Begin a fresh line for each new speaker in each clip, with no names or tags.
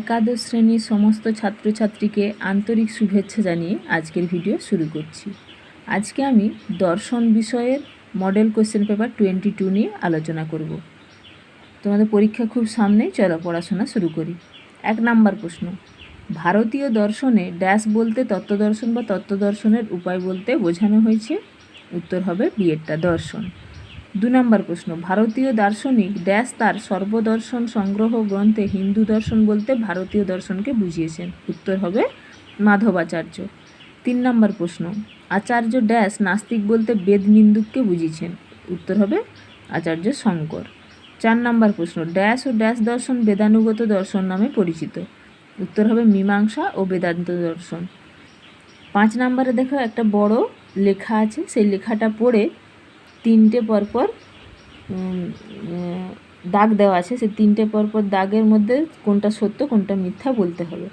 একাদশ শ্রেণির সমস্ত ছাত্রছাত্রীকে আন্তরিক শুভেচ্ছা জানিয়ে আজকের ভিডিও শুরু করছি। আজকে আমি দর্শন বিষয়ের model question paper twenty two নিয়ে আলোচনা করব। তোমাদের পরীক্ষা খুব সামনেই, চলো পড়াশোনা শুরু করি। এক নাম্বার প্রশ্ন, ভারতীয় দর্শনে ড্যাশ বলতে তত্ত্বদর্শন বা তত্ত্বদর্শনের উপায় বলতে বোঝানো হয়েছে? উত্তর হবে বিয়েরটা দর্শন। দু নম্বর প্রশ্ন, ভারতীয় দার্শনিক ড্যাশ তার সর্বদর্শন সংগ্রহ গ্রন্থে হিন্দু দর্শন বলতে ভারতীয় দর্শনকে বুঝিয়েছেন। উত্তর হবে মাধবাচার্য। তিন নম্বর প্রশ্ন, আচার্য ড্যাশ নাস্তিক বলতে বেদ নিন্দুককে বুঝিয়েছেন। উত্তর হবে আচার্য শঙ্কর। চার নম্বর প্রশ্ন, ড্যাশ ও ড্যাশ দর্শন বেদানুগত দর্শন নামে পরিচিত। উত্তর হবে মীমাংসা ও বেদান্ত দর্শন। পাঁচ নম্বরে দেখো একটা বড় লেখা আছে, সেই লেখাটা পড়ে তিনটে পরপর দাগ দেওয়া আছে। সেই তিনটে পরপর দাগের মধ্যে কোনটা সত্য, কোনটা মিথ্যা বলতে হবে।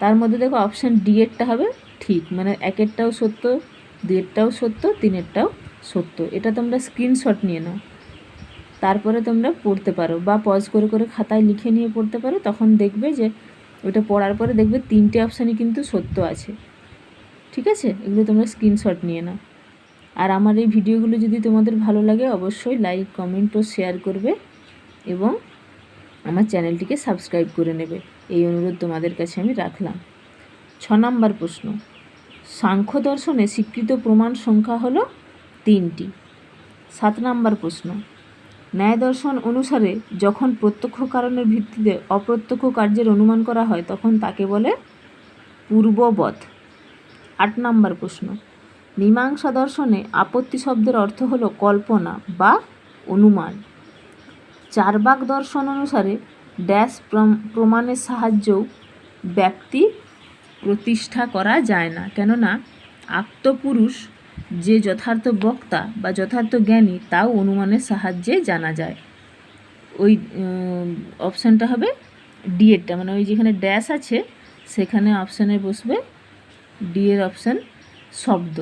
তার মধ্যে দেখো অপশান ডি এরটা হবে ঠিক। মানে একেরটাও সত্য দুয়েরটাও সত্য তিনেরটাও সত্য। এটা তোমরা স্ক্রিনশট নিয়ে নাও। তারপরে তোমরা পড়তে পারো বা পজ করে করে খাতায় লিখে নিয়ে পড়তে পারো। তখন দেখবে যে ওটা পড়ার পরে দেখবে তিনটে অপশানই কিন্তু সত্য আছে। ঠিক আছে? এগুলো তোমরা স্ক্রিনশট নিয়ে নাও। আর আমার এই ভিডিওগুলো যদি তোমাদের ভালো লাগে, অবশ্যই লাইক কমেন্ট ও শেয়ার করবে এবং আমার চ্যানেলটিকে সাবস্ক্রাইব করে নেবে। এই অনুরোধ তোমাদের কাছে আমি রাখলাম। ছ নম্বর প্রশ্ন। সাংখ্য দর্শনে স্বীকৃত প্রমাণ সংখ্যা হলো তিনটি। সাত নম্বর প্রশ্ন। ন্যায় দর্শন অনুসারে যখন প্রত্যক্ষ কারণের ভিত্তিতে অপ্রত্যক্ষ কার্যের অনুমান করা হয়, তখন তাকে বলে পূর্ববধ আট নম্বর প্রশ্ন। মীমাংসা দর্শনে আপত্তি শব্দের অর্থ হলো কল্পনা বা অনুমান। চারবাক দর্শন অনুসারে ড্যাশ প্রমাণের সাহায্যেও ব্যক্তি প্রতিষ্ঠা করা যায় না। কেননা, আত্মপুরুষ যে যথার্থ বক্তা বা যথার্থ জ্ঞানী তাও অনুমানের সাহায্যে জানা যায়। ওই অপশানটা হবে ডি এরটা মানে ওই যেখানে ড্যাশ আছে, সেখানে অপশানে বসবে ডি এর অপশান শব্দ।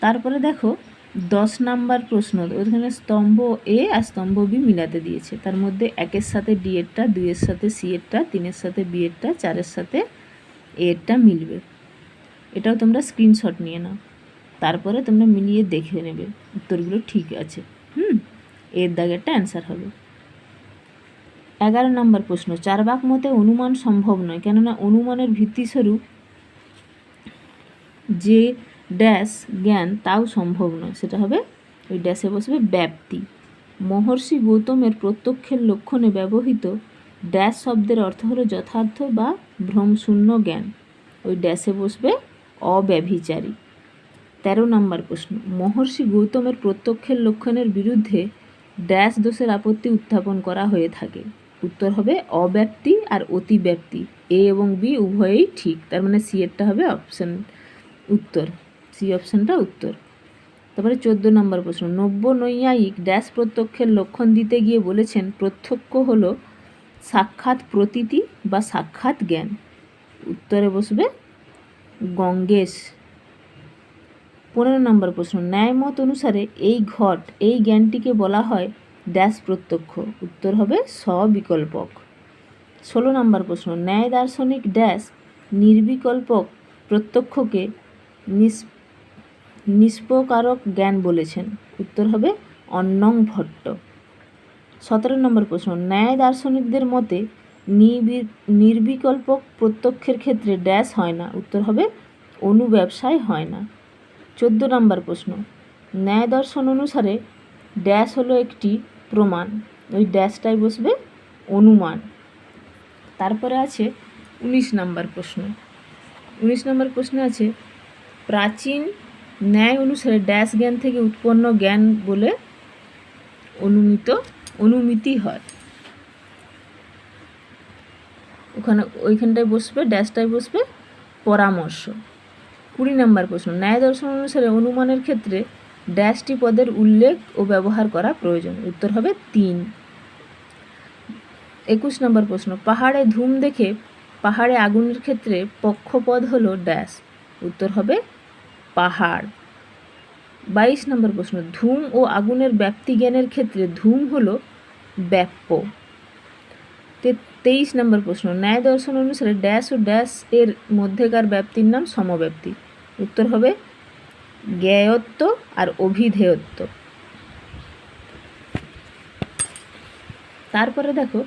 তারপরে দেখো, দশ নাম্বার প্রশ্ন, ওখানে স্তম্ভ এ আর স্তম্ভ বি মিলাতে দিয়েছে। তার মধ্যে একের সাথে ডি এরটা, দুইয়ের সাথে সি এরটা, তিনের সাথে বি এরটা, চারের সাথে এ এরটা মিলবে। এটাও তোমরা স্ক্রিনশট নিয়ে নাও। তারপরে তোমরা মিলিয়ে দেখে নেবে। উত্তরগুলো ঠিক আছে। হুম? এর দাগেরটা অ্যান্সার হবে। এগারো নম্বর প্রশ্ন চারবাক মতে অনুমান সম্ভব নয়, কেননা অনুমানের ভিত্তিস্বরূপ যে ড্যাশ জ্ঞান তাও সম্ভব নয়। সেটা হবে ওই ড্যাশে বসবে ব্যাপ্তি। মহর্ষি গৌতমের প্রত্যক্ষের লক্ষণে ব্যবহৃত ড্যাশ শব্দের অর্থ হলো যথার্থ বা ভ্রমশূন্য জ্ঞান। ওই ড্যাশে বসবে অব্যভিচারী। তেরো নম্বর প্রশ্ন। মহর্ষি গৌতমের প্রত্যক্ষের লক্ষণের বিরুদ্ধে ড্যাশ দোষের আপত্তি উত্থাপন করা হয়ে থাকে। উত্তর হবে অব্যক্তি আর অতিব্যক্তি। এ এবং বি উভয়েই ঠিক। তার মানে সি এরটা হবে অপশান উত্তর। সি অপশানটা উত্তর। তারপরে চোদ্দ নম্বর প্রশ্ন, নব্য নৈয়ায়িক ড্যাশ প্রত্যক্ষের লক্ষণ দিতে গিয়ে বলেছেন, প্রত্যক্ষ হল সাক্ষাৎ প্রতীতি বা সাক্ষাৎ জ্ঞান। উত্তরে বসবে গঙ্গেশ। পনেরো নম্বর প্রশ্ন, ন্যায়মত অনুসারে এই ঘট, এই জ্ঞানটিকে বলা হয় ড্যাশ প্রত্যক্ষ। উত্তর হবে সবিকল্পক ষোলো নম্বর প্রশ্ন, ন্যায় দার্শনিক ড্যাশ নির্বিকল্পক প্রত্যক্ষকে নিস নিষ্পকারক জ্ঞান বলেছেন। উত্তর হবে অন্নং ভট্ট। সতেরো নম্বর প্রশ্ন, ন্যায় দার্শনিকদের মতে নির্বিকল্পক প্রত্যক্ষের ক্ষেত্রে ড্যাশ হয় না। উত্তর হবে অনুব্যবসায় হয় না। চোদ্দ নম্বর প্রশ্ন, ন্যায় দর্শন অনুসারে ড্যাশ হলো একটি প্রমাণ। ওই ড্যাশটাই বসবে অনুমান। তারপরে আছে উনিশ নম্বর প্রশ্ন। উনিশ নম্বর প্রশ্ন আছে, প্রাচীন ন্যায় অনুসারে ড্যাশ জ্ঞান থেকে উৎপন্ন জ্ঞান বলে অনুমিত, অনুমিতি হয়। ওখানে, ওইখানটায় বসবে, ড্যাশটায় বসবে, পরামর্শ। কুড়ি নম্বর প্রশ্ন, ন্যায় দর্শন অনুসারে অনুমানের ক্ষেত্রে ড্যাশটি পদের উল্লেখ ও ব্যবহার করা প্রয়োজন। উত্তর হবে তিন। একুশ নম্বর প্রশ্ন, পাহাড়ে ধূম দেখে পাহাড়ে আগুনের ক্ষেত্রে পক্ষপদ হলো ড্যাশ। উত্তর হবে পাহাড়। বাইশ নম্বর প্রশ্ন, ধূম ও আগুনের ব্যাপ্তি জ্ঞানের ক্ষেত্রে ধূম হল ব্যাপ্য। তেইশ নম্বর প্রশ্ন, ন্যায় দর্শন অনুসারে ড্যাশ ও ড্যাশ এর মধ্যেকার ব্যাপ্তির নাম সমব্যাপ্তি। উত্তর হবে জ্ঞেয়ত্ব আর অভিধেয়ত্ব তারপরে দেখো,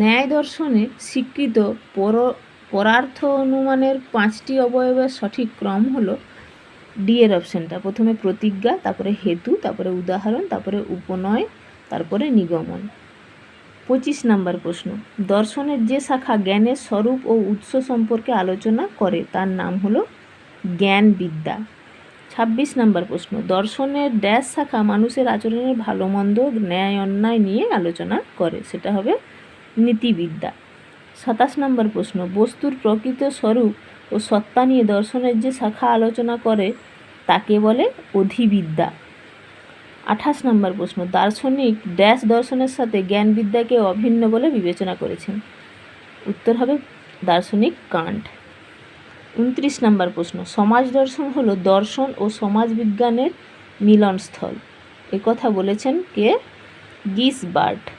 ন্যায় দর্শনে স্বীকৃত পর পরার্থ অনুমানের পাঁচটি অবয়বের সঠিক ক্রম হলো ডি এর অপশানটা প্রথমে প্রতিজ্ঞা, তারপরে হেতু, তারপরে উদাহরণ, তারপরে উপনয়, তারপরে নিগমন। পঁচিশ নাম্বার প্রশ্ন, দর্শনের যে শাখা জ্ঞানের স্বরূপ ও উৎস সম্পর্কে আলোচনা করে, তার নাম হলো জ্ঞান বিদ্যা ছাব্বিশ নাম্বার প্রশ্ন, দর্শনের ড্যাশ শাখা মানুষের আচরণের ভালো মন্দ, ন্যায়, অন্যায় নিয়ে আলোচনা করে, সেটা হবে নীতিবিদ্যা। সাতাশ নম্বর প্রশ্ন, বস্তুর প্রকৃত স্বরূপ ও সত্তা নিয়ে দর্শনের যে শাখা আলোচনা করে, তাকে বলে অধিবিদ্যা। আঠাশ নম্বর প্রশ্ন, দার্শনিক ড্যাশ দর্শনের সাথে জ্ঞানবিদ্যাকে অভিন্ন বলে বিবেচনা করেছেন। উত্তর হবে দার্শনিক কান্ট। উনত্রিশ নম্বর প্রশ্ন, সমাজ দর্শন হলো দর্শন ও সমাজবিজ্ঞানের মিলনস্থল। একথা বলেছেন কে? Geese Gisbert.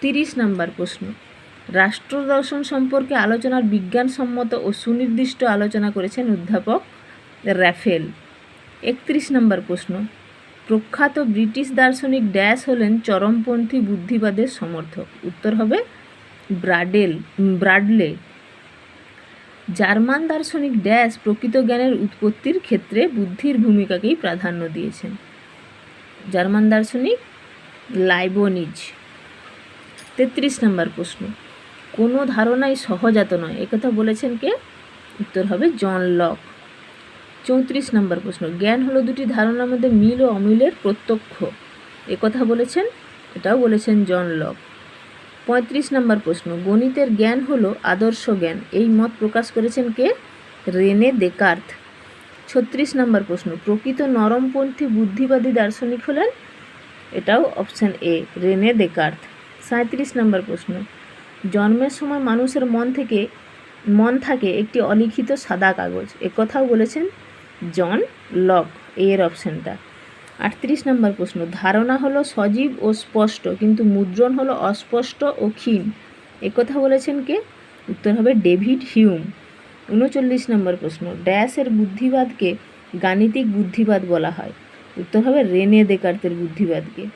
তিরিশ নম্বর প্রশ্ন রাষ্ট্র দর্শন সম্পর্কে আলোচনার বিজ্ঞানসম্মত ও সুনির্দিষ্ট আলোচনা করেছেন অধ্যাপক র্যাফেল। একত্রিশ নম্বর প্রশ্ন। প্রখ্যাত ব্রিটিশ দার্শনিক ড্যাশ হলেন চরমপন্থী বুদ্ধিবাদের সমর্থক। উত্তর হবে ব্রাডেল ব্রাডলে। জার্মান দার্শনিক ড্যাশ প্রকৃত জ্ঞানের উৎপত্তির ক্ষেত্রে বুদ্ধির ভূমিকাকেই প্রাধান্য দিয়েছেন। জার্মান দার্শনিক লাইবনিজ। তেত্রিশ নম্বর প্রশ্ন। কোনো ধারণাই সহজাত নয়। একথা বলেছেন কে? উত্তর হবে জন লক। চৌত্রিশ নম্বর প্রশ্ন, জ্ঞান হলো দুটি ধারণার মধ্যে মিল ও অমিলের প্রত্যক্ষ। একথা বলেছেন, এটাও বলেছেন জন লক। পঁয়ত্রিশ নম্বর প্রশ্ন, গণিতের জ্ঞান হলো আদর্শ জ্ঞান। এই মত প্রকাশ করেছেন কে? রেনে দেকার্থ। ছত্রিশ নম্বর প্রশ্ন, প্রকৃত নরমপন্থী বুদ্ধিবাদী দার্শনিক হলেন? এটাও অপশান এ, রেনে দেকার্থ। সাঁত্রিশ নম্বর প্রশ্ন জন্মের সময় মানুষের মন থেকে, মন থাকে একটি অলিখিত সাদা কাগজ। একথাও বলেছেন জন লক এর অপশানটা। আটত্রিশ নম্বর প্রশ্ন, ধারণা হলো সজীব ও স্পষ্ট, কিন্তু মুদ্রণ হলো অস্পষ্ট ও ক্ষীণ। একথা বলেছেন কে? উত্তর হবে ডেভিড হিউম। উনচল্লিশ নম্বর প্রশ্ন, ড্যাশের বুদ্ধিবাদকে গাণিতিক বুদ্ধিবাদ বলা হয়। উত্তর হবে রেনে দেকার্তের বুদ্ধিবাদকে।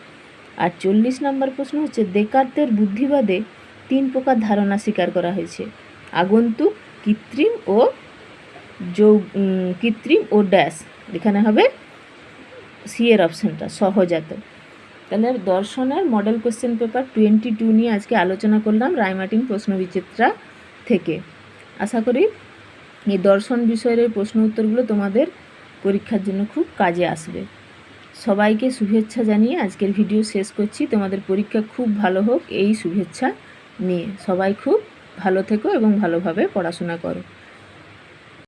আর চল্লিশ নম্বর প্রশ্ন হচ্ছে, দেকার্তের বুদ্ধিবাদে তিন প্রকার ধারণা স্বীকার করা হয়েছে। আগন্তুক, কৃত্রিম ও যৌ কৃত্রিম ও ড্যাশ। এখানে হবে সি এর অপশানটা, সহজাত। তাহলে দর্শনের model question paper twenty two নিয়ে আজকে আলোচনা করলাম রায়মার্টিন প্রশ্ন বিচিত্রা থেকে। আশা করি এই দর্শন বিষয়ের প্রশ্ন উত্তরগুলো তোমাদের পরীক্ষার জন্য খুব কাজে আসবে। সবাইকে শুভেচ্ছা জানিয়ে আজকের ভিডিও শেষ করছি। তোমাদের পরীক্ষা খুব ভালো হোক। এই শুভেচ্ছা। নিয়ে। সবাই খুব ভালো থেকো এবং ভালোভাবে পড়াশোনা করো।